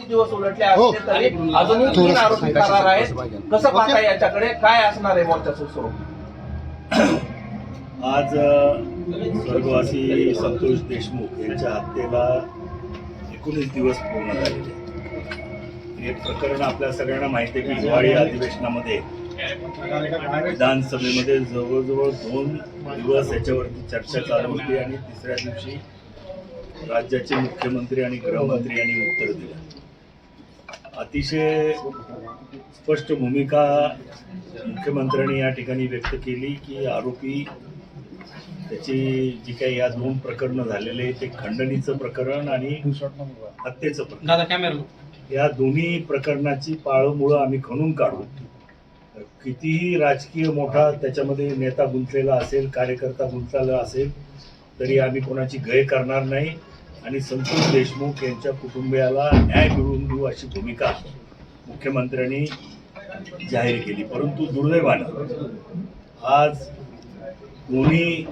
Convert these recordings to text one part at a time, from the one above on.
दिवस उलटले हो. असले तरी अजूनही तीन थोडंसं आरोपी. फरार आहेत कसं पाहता याच्याकडे काय असणार आहे मोर्चाचं स्वरूप आज अ, स्वर्गवासी संतोष देशमुख यांच्या हत्येला एकोणीस दिवस पूर्ण झालेले आहेत. हे प्रकरण आपल्या सगळ्यांना माहिती आहे की हिवाळी अधिवेशनामध्ये विधानसभेमध्ये जवळजवळ दोन दिवस याच्यावरती चर्चा चालू होती आणि तिसऱ्या दिवशी राज्याचे मुख्यमंत्री आणि गृहमंत्री यांनी उत्तर दिलं अतिशय स्पष्ट भूमिका मुख्यमंत्र्यांनी या ठिकाणी व्यक्त केली की आरोपी त्याची जी काही या दोन प्रकरणं झालेले ते खंडणीचं प्रकरण आणि हत्येचं प्रकरण. या दोन्ही प्रकरणाची पाळंमुळं आम्ही खणून काढू. कितीही राजकीय मोठा त्याच्यामध्ये नेता गुंतलेला असेल कार्यकर्ता गुंतलेला असेल तरी आम्ही कोणाची गय करणार नाही. आणि संतोष देशमुख यांच्या कुटुंबियाला न्याय देऊ अशी भूमिका मुख्यमंत्र्यांनी जाहीर केली परंतु दुर्दैवानं आज दोन्ही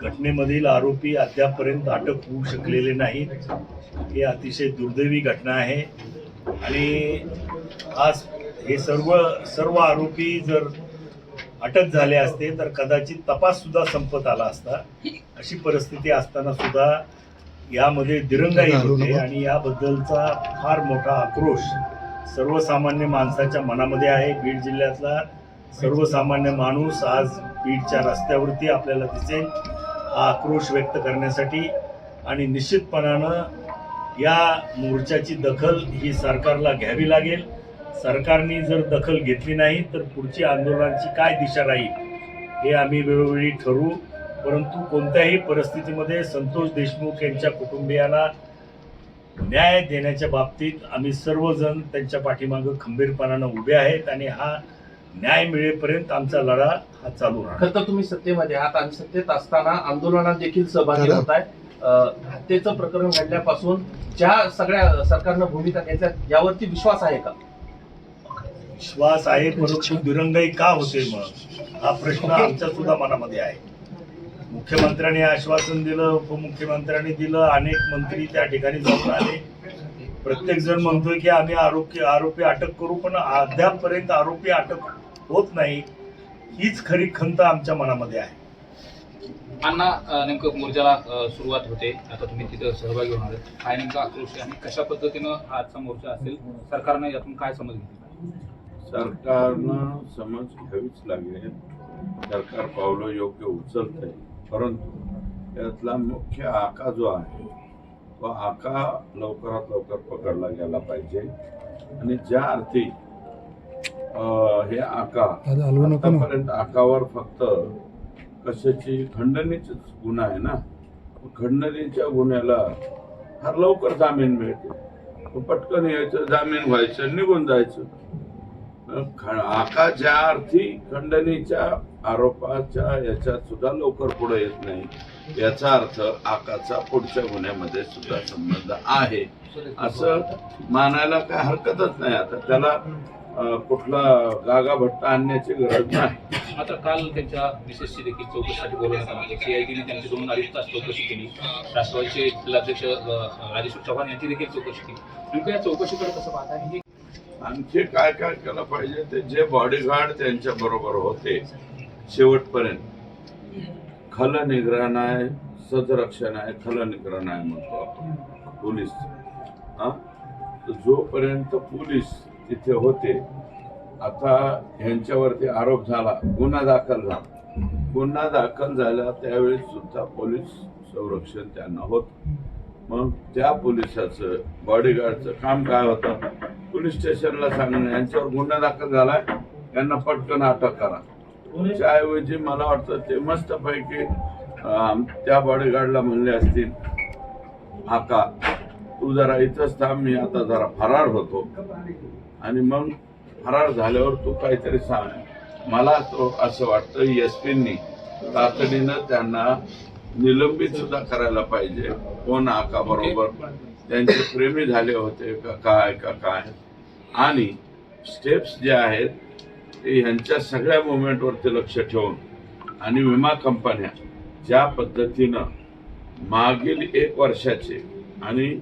घटनेमधील आरोपी अद्यापपर्यंत अटक होऊ शकलेले नाहीत. ही अतिशय दुर्दैवी घटना आहे. आणि आज हे सर्व सर्व आरोपी जर अटक झाले असते तर कदाचित तपाससुद्धा संपत आला असता. अशी परिस्थिती असताना सुद्धा यामध्ये दिरंगाई होते आणि याबद्दलचा फार मोठा आक्रोश सर्वसामान्य माणसाच्या मनामध्ये आहे. बीड जिल्ह्यातला सर्वसामान्य माणूस आज बीडच्या रस्त्यावरती आपल्याला दिसेल. हा आक्रोश व्यक्त करण्यासाठी आणि निश्चितपणानं या मोर्चाची दखल ही सरकारला घ्यावी लागेल. सरकारने जर दखल घेतली नाही तर पुढची आंदोलनाची काय दिशा राहील हे आम्ही वेळोवेळी ठरवू. परंतु कोणत्याही परिस्थितीमध्ये संतोष देशमुख यांच्या कुटुंबियाला न्याय देण्याच्या बाबतीत आम्ही सर्वजण त्यांच्या पाठीमागं खंबीरपणानं उभे आहेत आणि हा न्याय मिळेपर्यंत आमचा लढा हा चालू राहणार. खरं तर तुम्ही सत्तेमध्ये आहात आणि सत्तेत असताना आंदोलनात देखील सहभागी. होत आहे हत्येचं प्रकरण घडल्यापासून ज्या सगळ्या सरकारनं भूमिका घेतल्या यावरती विश्वास आहे का? विश्वास आहे परंतु दिरंगाई का होते मग? हा प्रश्न आमच्या सुद्धा मनामध्ये आहे. मुख्यमंत्र्यांनी आश्वासन दिलं उपमुख्यमंत्र्यांनी दिलं अनेक मंत्री त्या ठिकाणी जाऊन आले. प्रत्येक जण म्हणतोय की आम्ही आरोपी आरोपी अटक करू पण अद्यापपर्यंत आरोपी अटक होत नाही. हीच खरी खंत आमच्या मनामध्ये आहे. अण्णा नेमकं मोर्चाला सुरुवात होते. आता तुम्ही तिथं सहभागी होणार आहेत. काय नेमका आक्रोश आहे आणि कशा पद्धतीनं हा आजचा मोर्चा असेल? सरकारनं यातून काय समज घेतली? सरकारनं समज घ्यावीच लागेल सरकार पावलं योग्य उचलत आहे परंतु यातला मुख्य आका जो आहे तो आका लवकरात लवकर पकडला गेला पाहिजे. आणि ज्या अर्थी हे आका आतापर्यंत आकावर फक्त कशाची खंडणीच गुन्हा आहे ना? खंडणीच्या गुन्ह्याला फार लवकर जामीन मिळते. पटकन यायचं जामीन व्हायचं निघून जायचं. आका ज्या अर्थी खंडणीच्या आरोपाच्या याच्यात सुद्धा लवकर पुढे येत नाही. याचा अर्थ आकाचा पुढच्या गुन्ह्यामध्ये सुद्धा संबंध आहे. असं मानायला काय हरकतच नाही. आता त्याला कुठला गागा भट्टा आणण्याची गरज नाही. मात्र काल त्यांच्या मिसेसची देखील चौकशीसाठी बोलवण्यात आलं. म्हणजे सीआयडीने त्यांची दोन अडीच तास चौकशी केली. राष्ट्रवादीचे जिल्हाध्यक्ष राजेश चव्हाण यांची देखील चौकशी केली. नेमकं या चौकशीकडे कसं पाहता आणखी काय काय केलं पाहिजे ते जे बॉडीगार्ड त्यांच्या बरोबर होते शेवटपर्यंत. खल निग्रहण आहे सदरक्षण आहे खल निग्रहण आहे म्हणतो आपण पोलीस. हा? जोपर्यंत पोलीस तिथे होते आता ह्यांच्यावरती आरोप झाला गुन्हा दाखल झाला. गुन्हा दाखल झाला त्यावेळेस सुद्धा पोलीस संरक्षण त्यांना होतं. मग त्या पोलिसाचं बॉडीगार्डचं काम काय होतं? पोलीस स्टेशनला सांगणं यांच्यावर गुन्हा दाखल झालाय यांना पटकन अटक करा. त्याऐवजी मला वाटतं ते मस्तपैकी त्या बॉडीगार्डला म्हणले असतील आका तू जरा इथंच थांब मी आता जरा फरार होतो. आणि मग फरार झाल्यावर तू काहीतरी सांग मला तो असं वाटतं एस पींनी तातडीनं त्यांना निलंबित सुद्धा करायला पाहिजे. कोण आका बरोबर? त्यांचे प्रेमी झाले होते का काय का काय? आणि स्टेप्स जे आहेत ते ह्यांच्या सगळ्या मुवमेंटवरती लक्ष ठेवून आणि विमा कंपन्या ज्या पद्धतीनं मागील एक वर्षाचे आणि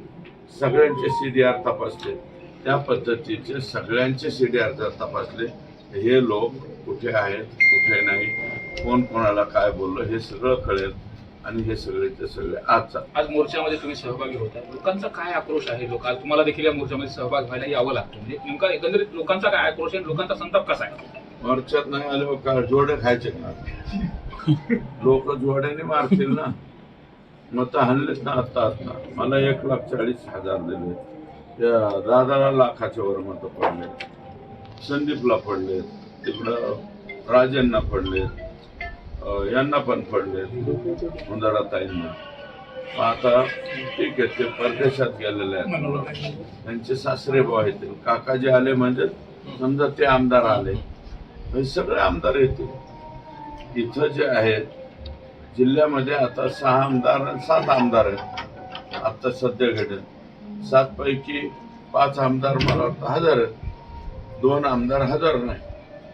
सगळ्यांचे सी डी आर तपासले त्या पद्धतीचे सगळ्यांचे सी डी जर तपासले हे लोक कुठे आहेत कुठे नाही कोण कोणाला काय बोललं हे सगळं कळेल. आणि हे सगळेचे सगळे आज. आज मोर्चामध्ये तुम्ही सहभागी होता. लोकांचा काय आक्रोश आहे? लोक आज तुम्हाला देखील या मोर्चामध्ये सहभाग व्हायला यावं लागतं. म्हणजे नेमका एकंदरीत लोकांचा काय आक्रोश आहे? लोकांचा संताप कसा आहे? मोर्चात नाही आले का जोडे खायचे का? लोक जोड्याने मारतील ना? मग तर हल्लेच ना आता आता. मला एक लाख चाळीस हजार दिले. त्या दादाला लाखाच्या वर मत पडले. संदीपला पडले. तिकडं राजेंना पडले. यांना पण पडले मुंदराताईंना आता ठीक आहे ते परदेशात गेलेले आहेत. त्यांचे सासरे भाऊ काका काकाजी आले म्हणजे समजा ते आमदार आले. हे सगळे आमदार येतील. इथं जे आहेत जिल्ह्यामध्ये आता सहा आमदार आणि सात आमदार आहेत. आता सध्या घडेल सातपैकी पाच आमदार मला वाटतं हजार आहेत. दोन आमदार हजार नाही.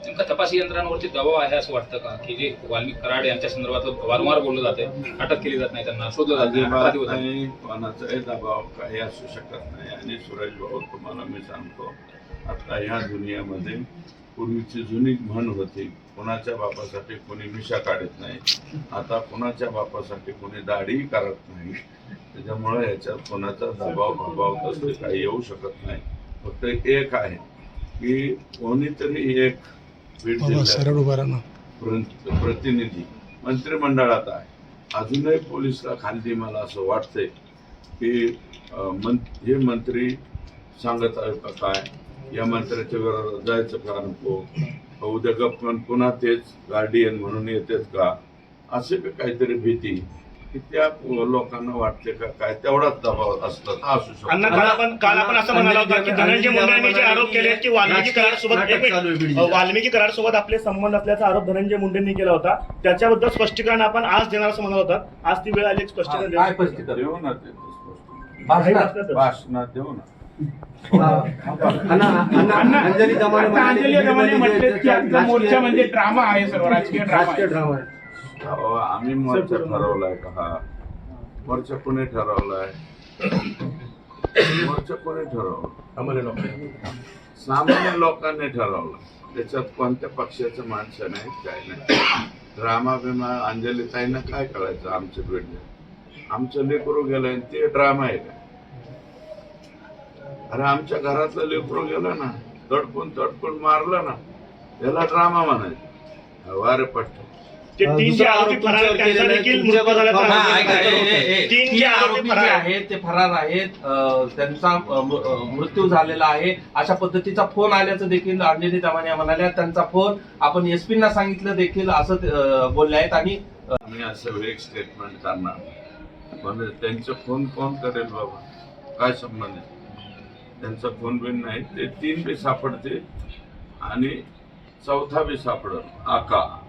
नेमका तपासी यंत्रणांवरती दबाव आहे असं वाटतं का? की जे वाल्मिक कराड यांच्या संदर्भात वारंवार बोललं जाते अटक केली जात नाही त्यांना शोधलं जात नाही कोणाचाही दबाव काही असू शकत नाही. आणि सुरेश भाऊ तुम्हाला मी सांगतो आता ह्या दुनियामध्ये पूर्वीची जुनी म्हण होती कोणाच्या बापासाठी कोणी मिशा काढत नाही आता कोणाच्या बापासाठी कोणी दाढी करत नाही त्याच्यामुळे याच्यात कोणाचा दबाव प्रभाव तसले काही येऊ शकत नाही. फक्त एक आहे की कोणीतरी एक बीड जिल्ह्यात प्रतिनिधी मंत्रिमंडळात आहे. अजूनही पोलिसला खाली मला असं वाटतंय की मं हे मंत्री सांगत आहे का काय? या मंत्र्याच्या विरोधात जायचं का नको? का उद्या गप्पन पुन्हा तेच गार्डियन म्हणून येतात का? असे काहीतरी भीती की त्या लोकांना वाटते का काय? तेवढाच दबाव असला असू अण्णा शकतो काल आपण काल आपण असं म्हणाला होता की धनंजय मुंडे यांनी जे आरोप केले की वाल्मिकी कराड सोबत एक मिनिट. अ, वाल्मिकी कराड सोबत आपले संबंध असल्याचा आरोप धनंजय मुंडेंनी केला होता. त्याच्याबद्दल स्पष्टीकरण आपण आज देणार असं म्हणाल होता. आज ती वेळ आली एक स्पष्टीकरण काय देण्याची. स्पष्टीकरण? देऊ ना ते स्पष्ट. भाषणात. भाषणात देऊ ना. अंजली दमाने आता अंजली दमाने म्हटले की आजचा मोर्चा म्हणजे ड्रामा आहे सर्व राजकीय ड्रामा आहे. ड्रामा आहे. अहो, आम्ही मोर्चा ठरवलाय का? हा मोर्चा कोणी ठरवलाय? मोर्चा कोणी ठरवला? सामान्य लोकांनी. ठरवलं. त्याच्यात कोणत्या पक्षाचं माणसं नाही काय नाही ड्रामा बिमा अंजली ताईंना काय कळायचं आमच्या पिढीने आमचं लेकरू गेलंय ते ड्रामा आहे का? अरे आमच्या घरातलं लेकरू गेलं ना तडकून तडकून मारलं ना त्याला ड्रामा म्हणायचं. वारे पट्ट ते तीन जे आरोपी फरार आहेत, त्यांचा देखील मृत्यू झाल्याचा हा, आरोप ऐका, ए, ए, आहे. ए, तीन तीन जे आरोपी आरोपी जे फरार आहेत. आहेत ते फरार आहेत. अं, त्यांचा अं, मृ- अं, मृत्यू झालेला आहे. अशा पद्धतीचा फोन आल्याचं देखील अंजली दमाने म्हणाल्या. त्यांचा फोन आपण एसपींना सांगितलं देखील असं ते, अं, बोलले आहेत. आणि आम्ही असं वेग स्टेटमेंट करणार. म्हणजे त्यांचे फोन कोण करेल बाबा? काय संबंध आहे? त्यांचा फोन बिन नाही. ते तीन बी सापडते आणि चौथा बी सापडल. आका.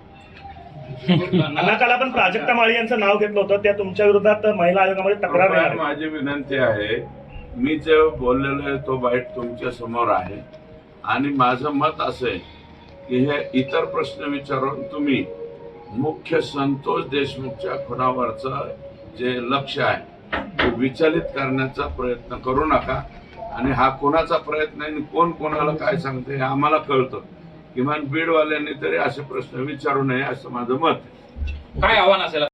अण्णा काल आपण प्राजक्ता माळी यांचं नाव घेतलं होतं. त्या तुमच्या विरोधात महिला आयोगामध्ये तक्रार कृपया देणार आहे. माझी विनंती आहे मी जे बोललेलो आहे तो बाईट तुमच्यासमोर आहे. आणि माझं मत असं आहे की हे इतर प्रश्न विचारून तुम्ही मुख्य संतोष देशमुखच्या खुनावरचं जे लक्ष आहे ते विचलित करण्याचा प्रयत्न करू नका. आणि हा कोणाचा प्रयत्न आहे आणि कोण कोणाला काय सांगते हे आम्हाला कळतं. किमान बीडवाल्यांनी तरी असे प्रश्न विचारू नये असं माझं मत काय आव्हान असेल?